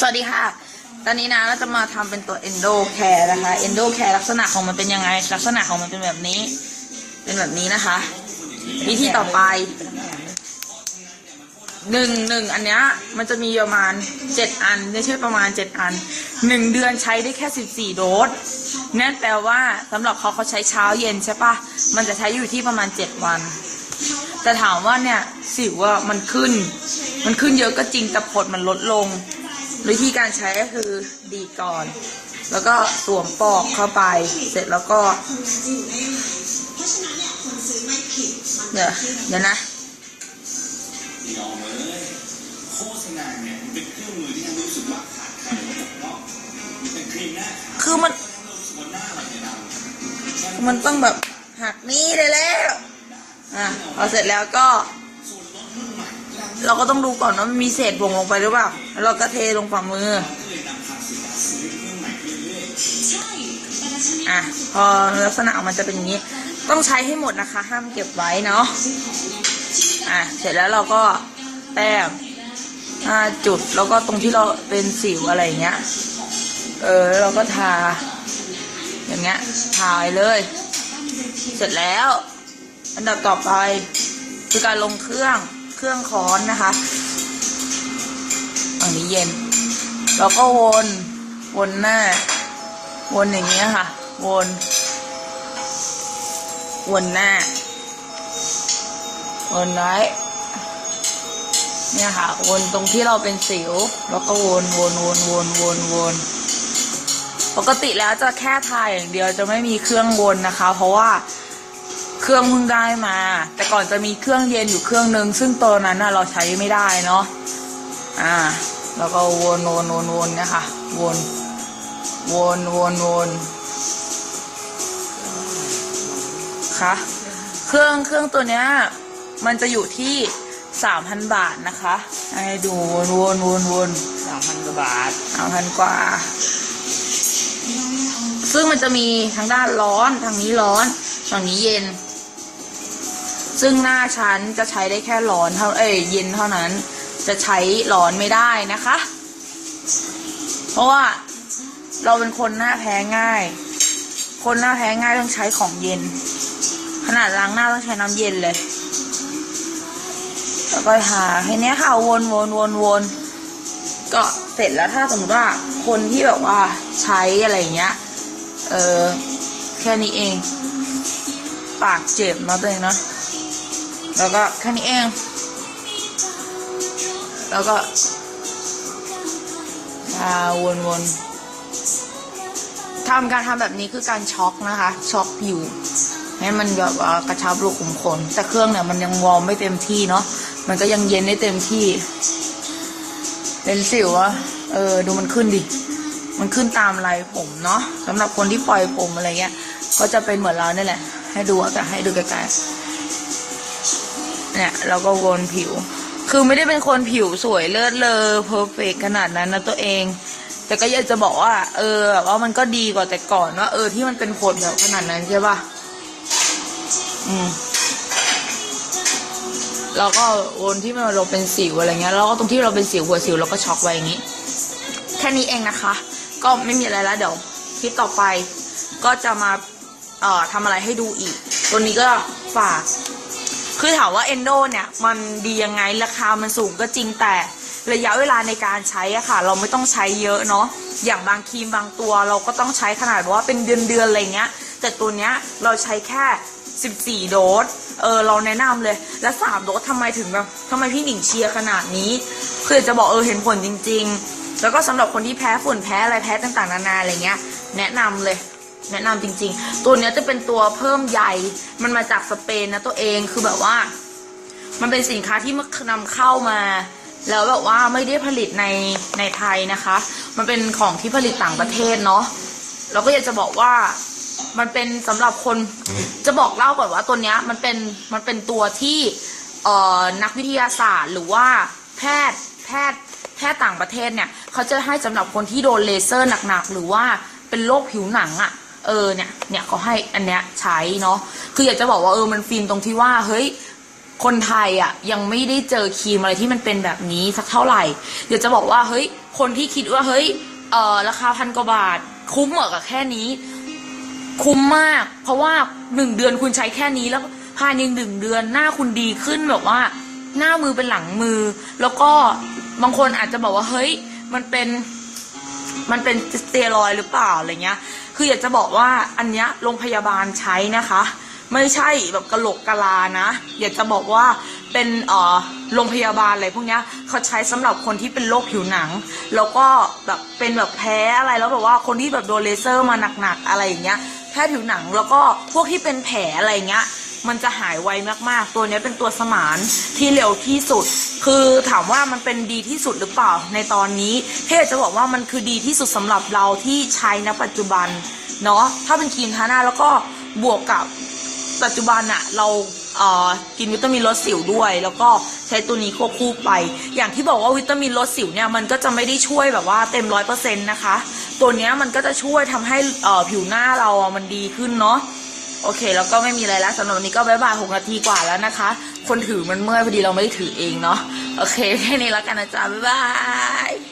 สวัสดีค่ะ ตอนนี้นะเราจะมาทำเป็นตัว endo care นะคะ endo care ลักษณะของมันเป็นยังไง ลักษณะของมันเป็นแบบนี้ เป็นแบบนี้นะคะ วิธีต่อไปหนึ่งหนึ่งอันเนี้ยมันจะมีประมาณเจ็ดอันไม่ใช่ประมาณเจ็ดอันหนึ่งเดือนใช้ได้แค่สิบสี่โดสนั่นแปลว่าสำหรับเขาเขาใช้เช้าเย็นใช่ปะมันจะใช้อยู่ที่ประมาณเจ็ดวัน แต่ถามว่าเนี่ยสิวว่ามันขึ้น มันขึ้นเยอะก็จริงแต่ผลมันลดลง วิธีการใช้ก็คือดีก่อน แล้วก็สวมปอกเข้าไป เสร็จแล้วก็เดี๋ยวเดี๋ยวนะคือมัน มันต้องแบบหักนี้เลยแล้ว อะพอเสร็จแล้วก็ เราก็ต้องดูก่อนว่ามันมีเศษผงลงไปหรือเปล่าแล้วเราก็เทลงฝ่ามือ อะ พอลักษณะออกมันจะเป็นอย่างนี้ ต้องใช้ให้หมดนะคะ ห้ามเก็บไว้เนาะ อะ เสร็จแล้วเราก็แต้มห้าจุด แล้วก็ตรงที่เราเป็นสิวอะไรอย่างเงี้ย เออ แล้วเราก็ทา อย่างเงี้ย ทาไปเลย เสร็จแล้ว อันดับต่อไปคือการลงเครื่อง เครื่องค้อนนะคะอันนี้เย็น แล้วก็วน วนหน้า วนอย่างเงี้ยค่ะ วน วนหน้า วนไว้เนี่ยค่ะ วนตรงที่เราเป็นสิว แล้วก็วนวนวนวนวนวนปกติแล้วจะแค่ทายอย่างเดียวจะไม่มีเครื่องวนนะคะ เพราะว่า เครื่องเพิ่งได้มา แต่ก่อนจะมีเครื่องเย็นอยู่เครื่องนึง ซึ่งตัวนั้นน่ะเราใช้ไม่ได้เนาะอ่า แล้วก็วนวนวนวนเนี่ยค่ะ วนวนวนวนค่ะเครื่องเครื่องตัวเนี้ยมันจะอยู่ที่สามพันบาทนะคะให้ดูวนวนวนวนสามพันกว่าบาทสามพันกว่า ซึ่งมันจะมีทางด้านร้อนทางนี้ร้อนฝั่งนี้เย็น ซึ่งหน้าชั้นจะใช้ได้แค่ร้อนเท่าเอ้ยเย็นเท่านั้น จะใช้ร้อนไม่ได้นะคะ เพราะว่าเราเป็นคนหน้าแพ้ง่าย คนหน้าแพ้ง่ายต้องใช้ของเย็น ขนาดล้างหน้าต้องใช้น้ำเย็นเลยแล้วก็ทาแค่เนี้ยค่ะวนวนวนวนก็เสร็จแล้วถ้าสมมติว่าคนที่แบบว่าใช้อะไรเงี้ย เออแค่นี้เอง ปากเจ็บเนาะตัวเองเนาะ แล้วก็แค่นี้เอง แล้วก็ทาวนวนทำการทำแบบนี้คือการช็อกนะคะ ช็อกผิวให้มันแบบกระชับรูขุมขน แต่เครื่องเนี่ยมันยังวอร์มไม่เต็มที่เนาะ มันก็ยังเย็นได้เต็มที่ เป็นสิวอะเออ ดูมันขึ้นดิ มันขึ้นตามลายผมเนาะสำหรับคนที่ปล่อยผมอะไรเงี้ย ก็จะเป็นเหมือนเราเนี่ยแหละ ให้ดูแต่ให้ดูไกลๆ เนี่ยเราก็วนผิว คือไม่ได้เป็นคนผิวสวยเลิศเลอเพอร์เฟกขนาดนั้นนะตัวเอง แต่ก็อยากจะบอกว่า เออแบบว่ามันก็ดีกว่าแต่ก่อนว่า เออที่มันเป็นคนแบบขนาดนั้นใช่ปะอืมแล้วก็วนที่มันเราเป็นสิวอะไรเงี้ยแล้วก็ตรงที่เราเป็นสิวหัวสิวเราก็ช็อกไว้อย่างนี้ แค่นี้เองนะคะ ก็ไม่มีอะไรแล้วเดี๋ยวคลิปต่อไปก็จะมาเอ่อทำอะไรให้ดูอีก ตัวนี้ก็ฝาก คือถามว่าเอนโดเนี่ยมันดียังไงราคามันสูงก็จริงแต่ระยะเวลาในการใช้อะค่ะ เราไม่ต้องใช้เยอะเนาะอย่างบางครีมบางตัวเราก็ต้องใช้ขนาดว่าเป็นเดือนเดือนอะไรเงี้ย แต่ตัวเนี้ยเราใช้แค่ 14 โดสเออเราแนะนำเลยแล้ว3โดสทำไมถึงแบบทำไมพี่หนิงเชียร์ขนาดนี้คือจะบอกเออเห็นผลจริง ๆ แล้วก็สำหรับคนที่แพ้ฝุ่นแพ้อะไรแพ้ต่างๆนานาอะไรเงี้ย แนะนำเลย แนะนำจริง ๆ ตัวเนี้ยจะเป็นตัวเพิ่มใยมันมาจากสเปนนะตัวเองคือแบบว่า มันเป็นสินค้าที่นำเข้ามา แล้วแบบว่าไม่ได้ผลิตในในไทยนะคะ มันเป็นของที่ผลิตต่างประเทศเนาะเราก็อยากจะบอกว่ามันเป็นสำหรับคนจะบอกเล่าก่อนว่าตัวเนี้ยมันเป็นมันเป็นตัวที่เอ่อนักวิทยาศาสตร์ หรือว่าแพทย์แพทย์แพทย์ต่างประเทศเนี่ยเขาจะให้สำหรับคนที่โดนเลเซอร์หนักๆหรือว่าเป็นโรคผิวหนังอะ่ะ เออเนี่ยเนี่ยเขาให้อันเนี้ยใช้เนาะคืออยากจะบอกว่าเออมันฟินตรงที่ว่าเฮ้ยคนไทยอะยังไม่ได้เจอครีมอะไรที่มันเป็นแบบนี้สักเท่าไหร่เดี๋ยวจะบอกว่าเฮ้ยคนที่คิดว่าเฮ้ยเออราคาพันกว่าบาท คุ้มเหรอกับแค่นี้ คุ้มมาก เพราะว่าหนึ่งเดือนคุณใช้แค่นี้แล้วภายในหนึ่งเดือนหน้าคุณดีขึ้นแบบว่า หน้ามือเป็นหลังมือ แล้วก็บางคนอาจจะบอกว่าเฮ้ยมันเป็น มันเป็นสเตียรอยหรือเปล่าอะไรเงี้ย คืออยากจะบอกว่าอันเนี้ยโรงพยาบาลใช้นะคะ ไม่ใช่แบบกระโหลกกะลานะ อยากจะบอกว่าเป็นเอ่อโรงพยาบาลอะไรพวกเนี้ยเขาใช้สำหรับคนที่เป็นโรคผิวหนัง แล้วก็แบบเป็นแบบแพ้อะไรแล้วแบบว่าคนที่แบบโดนเลเซอร์มาหนักๆอะไรอย่างเงี้ยแพ้ผิวหนังแล้วก็พวกที่เป็นแผลอะไรเงี้ย มันจะหายไวมากๆ ตัวนี้เป็นตัวสมานที่เร็วที่สุด คือถามว่ามันเป็นดีที่สุดหรือเปล่าในตอนนี้เพ่จะบอกว่ามันคือดีที่สุดสำหรับเราที่ใช้ณปัจจุบันเนาะถ้าเป็นครีมทาหน้าแล้วก็บวกกับปัจจุบันอะเราเอ่อกินวิตามินลดสิวด้วย แล้วก็ใช้ตัวนี้ควบคู่ไป อย่างที่บอกว่าวิตามินลดสิวเนี่ยมันก็จะไม่ได้ช่วยแบบว่าเต็มร้อยเปอร์เซ็นต์นะคะ ตัวนี้มันก็จะช่วยทำให้ผิวหน้าเรามันดีขึ้นเนาะ โอเค แล้วก็ไม่มีอะไรแล้วสำหรับวันนี้ก็บายบายหกนาทีกว่าแล้วนะคะ คนถือมันเมื่อยพอดีเราไม่ได้ถือเองเนาะโอเคแค่นี้แล้วกันนะจ๊ะบ๊ายบาย